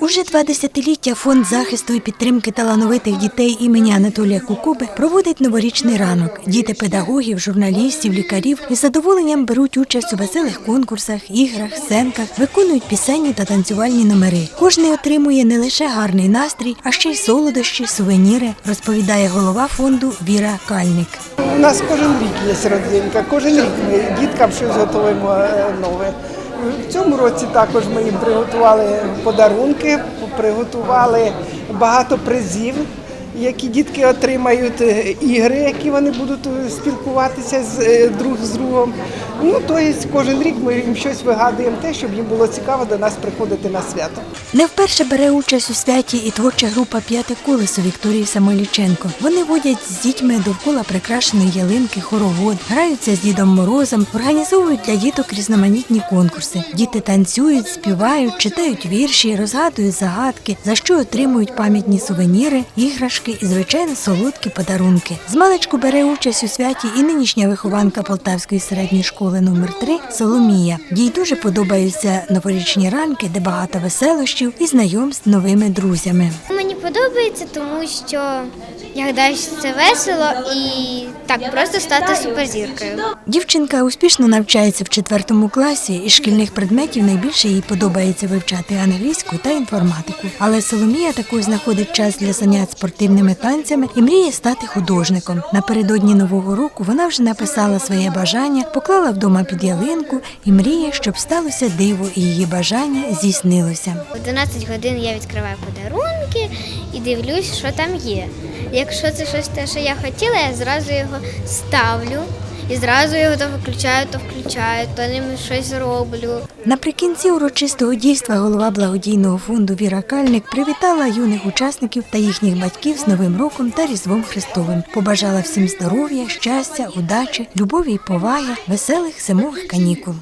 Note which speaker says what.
Speaker 1: Уже два десятиліття фонд захисту і підтримки талановитих дітей імені Анатолія Кукуби проводить новорічний ранок. Діти педагогів, журналістів, лікарів із задоволенням беруть участь у веселих конкурсах, іграх, сценках, виконують пісенні та танцювальні номери. Кожний отримує не лише гарний настрій, а ще й солодощі, сувеніри, розповідає голова фонду Віра Кальник.
Speaker 2: У нас кожен рік є родзинка, кожен рік ми діткам щось готуємо е, нове. В цьому році також ми їм приготували подарунки, приготували багато призів, які дітки отримають, е, ігри, які вони будуть е, спілкуватися з е, друг з другом. Ну, тобто кожен рік ми їм щось вигадуємо те, щоб їм було цікаво до нас приходити на свято.
Speaker 1: Не вперше бере участь у святі і творча група П'яте колесо Вікторії Самойліченко. Вони водять з дітьми довкола прикрашеної ялинки, хоровод, граються з Дідом Морозом, організовують для діток різноманітні конкурси. Діти танцюють, співають, читають вірші, розгадують загадки, за що отримують пам'ятні сувеніри, іграшки і звичайно солодкі подарунки. З маличку бере участь у святі і нинішня вихованка Полтавської середньої школи номер 3 Соломія. Їй дуже подобаються новорічні ранки, де багато веселощів і знайомств з новими друзями.
Speaker 3: Мені подобається, тому що я гадаю, що це весело і так просто стати суперзіркою.
Speaker 1: Дівчинка успішно навчається в четвертому класі, і шкільних предметів найбільше їй подобається вивчати англійську та інформатику. Але Соломія також знаходить час для занять спортивними танцями і мріє стати художником. Напередодні нового року вона вже написала своє бажання, поклала вдома під ялинку і мріє, щоб сталося диво, і її бажання здійснилося.
Speaker 3: В 11 годин я відкриваю подарунки і дивлюсь, що там є. Якщо це щось те, що я хотіла, я зразу його ставлю. І зразу його то виключаю, то включаю, то ним щось роблю.
Speaker 1: Наприкінці урочистого дійства голова благодійного фонду Віра Кальник привітала юних учасників та їхніх батьків з Новим роком та Різдвом Христовим. Побажала всім здоров'я, щастя, удачі, любові й поваги, веселих зимових канікул.